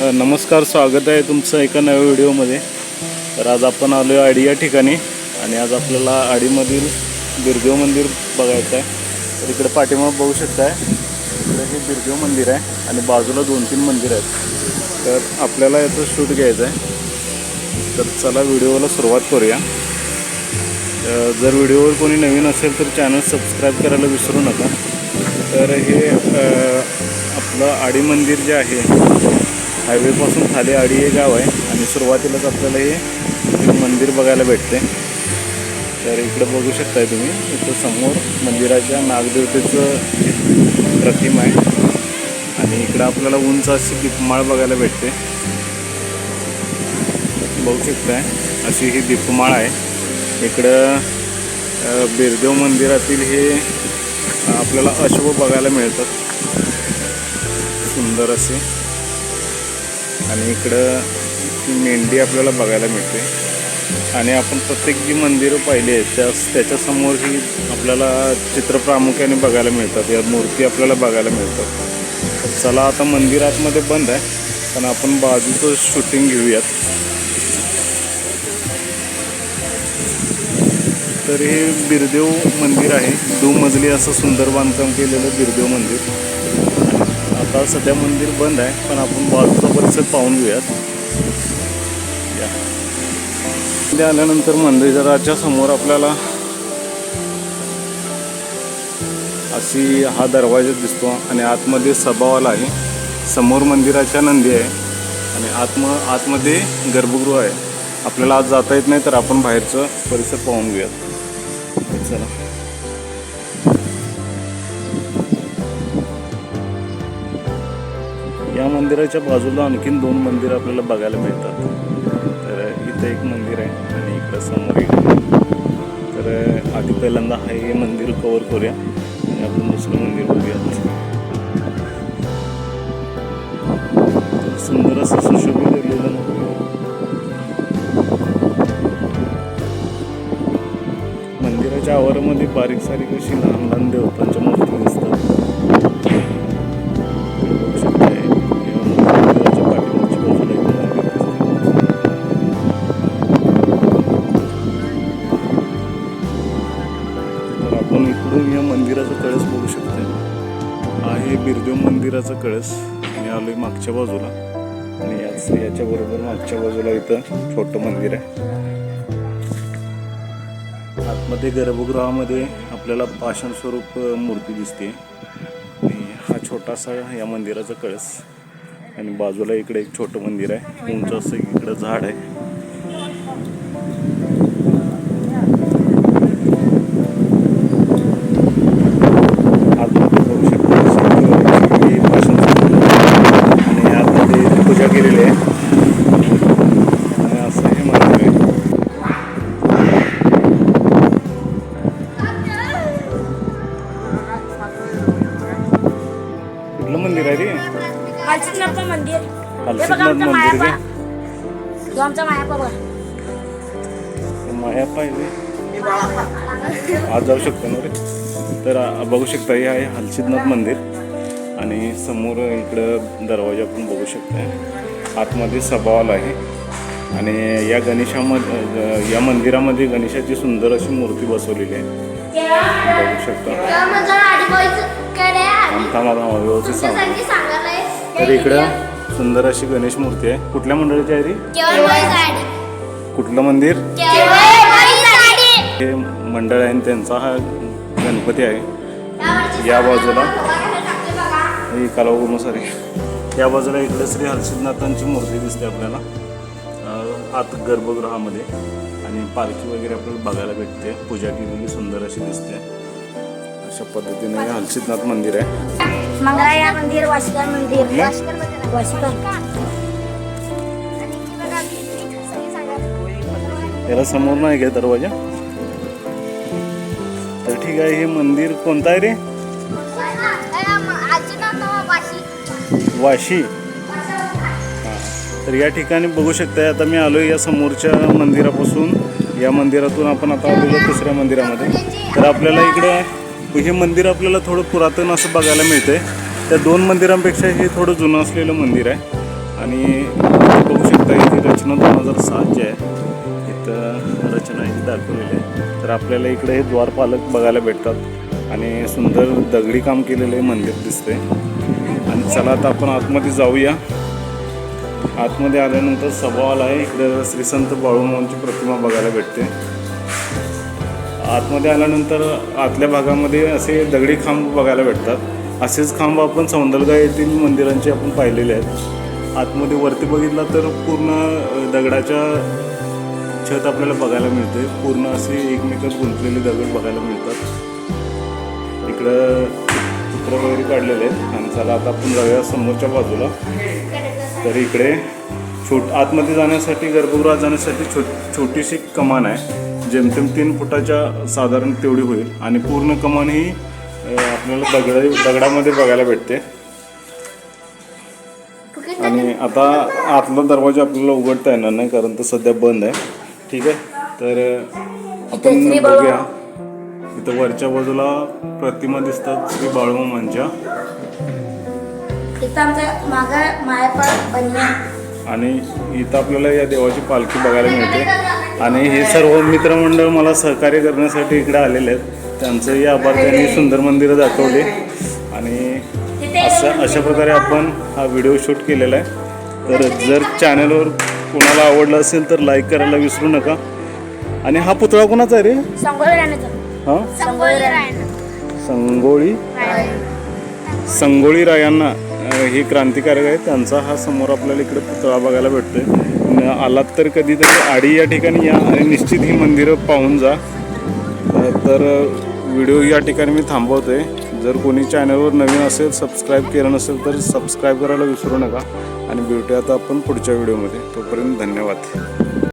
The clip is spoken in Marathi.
नमस्कार स्वागत आहे तुमचं एका नव्या व्हिडिओमध्ये. तर आज आपण आलो आहे आडी या ठिकाणी आणि आज आपल्याला आडीमधील बिरदेव मंदिर बघायचं आहे. तर इकडे पाठीमाग बघू शकताय इकडे हे बिरदेव मंदिर आहे आणि बाजूला दोन तीन मंदिर आहेत. तर आपल्याला याचं शूट घ्यायचं आहे. तर चला व्हिडिओला सुरुवात करूया. जर व्हिडिओवर कोणी नवीन असेल तर चॅनल सबस्क्राईब करायला विसरू नका. तर हे आपलं आडी मंदिर जे आहे हायवेपासून खाली आडी हे गाव आहे आणि सुरुवातीलाच आपल्याला हे मंदिर बघायला भेटते. तर इकडं बघू शकताय तुम्ही इथं समोर मंदिराच्या नागदेवतेचं प्रतिम प्रतिमा आहे. आणि इकडं आपल्याला उंच अशी दीपमाळ बघायला भेटते. बघू शकताय अशी ही दीपमाळ आहे. इकडं बिरदेव मंदिरातील हे आपल्याला अश्व बघायला मिळतात. सुंदर असे. आणि इकडं मेंढी आपल्याला बघायला मिळते. आणि आपण प्रत्येक जी मंदिरं पाहिली आहेत त्या त्याच्यासमोर ही आपल्याला चित्र प्रामुख्याने बघायला मिळतात. या मूर्ती आपल्याला बघायला मिळतात. चला आता मंदिर आतमध्ये बंद आहे. पण आपण बाजूचं शूटिंग घेऊयात. तर हे बिरदेव मंदिर आहे. दुमजली असं सुंदर बांधकाम केलेलं बिरदेव मंदिर. आता सध्या मंदिर बंद आहे पण आपण बाजूचा परिसर पाहून घेऊयात. या. आल्यानंतर मंदिराच्या समोर आपल्याला अशी हा दरवाजा दिसतो आणि आतमध्ये सभावाला आहे. समोर मंदिराच्या नंदी आहे आणि आतम आतमध्ये गर्भगृह आहे. आपल्याला आज जाता येत नाही तर आपण बाहेरचं परिसर पाहून घेऊयात. चला. या मंदिराच्या बाजूला आणखीन दोन मंदिरं आपल्याला बघायला मिळतात. तर इथं एक मंदिर आहे आणि इकडं समोर एक तर आधी पहिल्यांदा हा हे मंदिर कवर करूया आणि आपण दुसरं मंदिर बघूया. सुंदर असं सुशोभित केलेलं मंदिराच्या आवारामध्ये बारीक सारीक अशी लहान आपण इकडून या मंदिराचा कळस बघू शकतो. आहे बिरदेव मंदिराचा कळस. आणि आलोय मागच्या बाजूला. आणि याच याच्या बरोबर मागच्या बाजूला इथं छोटं मंदिर आहे. आतमध्ये गर्भगृहामध्ये आपल्याला पाषाण स्वरूप मूर्ती दिसते आणि हा छोटासा या मंदिराचा कळस. आणि बाजूला इकडे एक छोटं मंदिर आहे. उंच असं इकडं झाड आहे. मंदिर काय? जो आमचा मायापा बघा. माया पाहिजे आज जाऊ शकतो ना रे. तर आ- बघू शकता हे आहे हलसिद्धनाथ मंदिर. आणि समोर इकडं दरवाजा पण बघू शकता आतमध्ये सभावाल आहे. आणि या गणेशामध्ये या मंदिरामध्ये गणेशाची सुंदर अशी मूर्ती बसवलेली आहे. बघू शकता. थांब थांबा थांबा व्यवस्थित सांग तर इकडं सुंदर अशी गणेश मूर्ती आहे. कुठल्या मंडळाची आहे ती? कुठलं मंदिर? हे मंडळ आहे आणि त्यांचा हा गणपती आहे. या बाजूला ही कालावगुरुनुसार या बाजूला इकडे श्री हर्षिदनाथांची मूर्ती दिसते आपल्याला. आत गर्भगृहामध्ये. आणि पालखी वगैरे आपल्याला बघायला भेटते. पूजा केलेली सुंदर अशी दिसते. अशा पद्धतीने हे हलसिद्धनाथ मंदिर आहे. मंगळाया मंदिर मंदिर. याला समोर नाही काय दरवाजा. तर ठीक आहे हे मंदिर कोणतं आहे रे? वाशी. तर या ठिकाणी बघू शकताय आता मी आलो या समोरच्या मंदिरापासून. या मंदिरातून आपण आता आलेलो दुसऱ्या मंदिरामध्ये. तर आपल्याला इकडे हे मंदिर आपल्याला थोडं पुरातन असं बघायला मिळतंय. त्या दोन मंदिरांपेक्षा हे थोडं जुनं असलेलं मंदिर आहे. आणि बघू शकता इथे रचना दोन हजार सहाची आहे. इथं रचना इथे दाखवलेली आहे. तर आपल्याला इकडे हे द्वारपालक बघायला भेटतात. आणि सुंदर दगडी काम केलेलं आहे मंदिर दिसते आणि चला आता आपण आतमध्ये जाऊया. आतमध्ये आल्यानंतर सभावाल आहे. इकडे श्री संत बाळूमांची प्रतिमा बघायला भेटते. आतमध्ये आल्यानंतर आतल्या भागामध्ये असे दगडी खांब बघायला भेटतात. असेच खांब आपण सौंदलगा येथील मंदिरांचे आपण पाहिलेले आहेत. आतमध्ये वरती बघितला तर पूर्ण दगडाच्या छत आपल्याला बघायला मिळते पूर्ण असे एकमेकात गुंतलेले दगड बघायला मिळतात. इकडं चित्र वगैरे काढलेले आहेत. आणि चला आता आपण जाऊया समोरच्या बाजूला. तर इकडे छोट आतमध्ये जाण्यासाठी गर्भगृहात जाण्यासाठी छो छोटीशी कमान आहे. जेमतेम तीन फुटाच्या साधारण तेवढी होईल. आणि पूर्ण कमान ही आपल्याला दगड दगडामध्ये बघायला भेटते. आणि आता आतला दरवाजा आपल्याला उघडता येणार नाही कारण तो सध्या बंद आहे. ठीक आहे? तर आपण बघूया. इथं वरच्या बाजूला प्रतिमा दिसतात श्री बन्या. आणि इथं आपल्याला या देवाची पालखी बघायला मिळते. आणि हे सर्व मित्रमंडळ मला सहकार्य करण्यासाठी इकडे आलेले आहेत. त्यांचंही आभार त्यांनी सुंदर मंदिरं दाखवली. आणि असं अशा प्रकारे आपण हा व्हिडिओ शूट केलेला आहे. तर जर चॅनलवर कोणाला आवडलं असेल तर लाईक करायला विसरू नका. आणि हा पुतळा कोणाचा आहे रे? हां? संगोळी संगोळी? रायांना हे क्रांतिकारक आहे. त्यांचा हा समोर आपल्याला इकडे पुतळा बघायला भेटतोय. आलात तर कधीतरी आडी या ठिकाणी या आणि निश्चित ही मंदिरं पाहून जा. तर व्हिडिओ या ठिकाणी मी थांबवतोय. जर कोणी चॅनलवर नवीन असेल सबस्क्राईब केलं नसेल तर सबस्क्राईब करायला विसरू नका. आणि भेटूया आता आपण पुढच्या व्हिडिओमध्ये. तोपर्यंत धन्यवाद.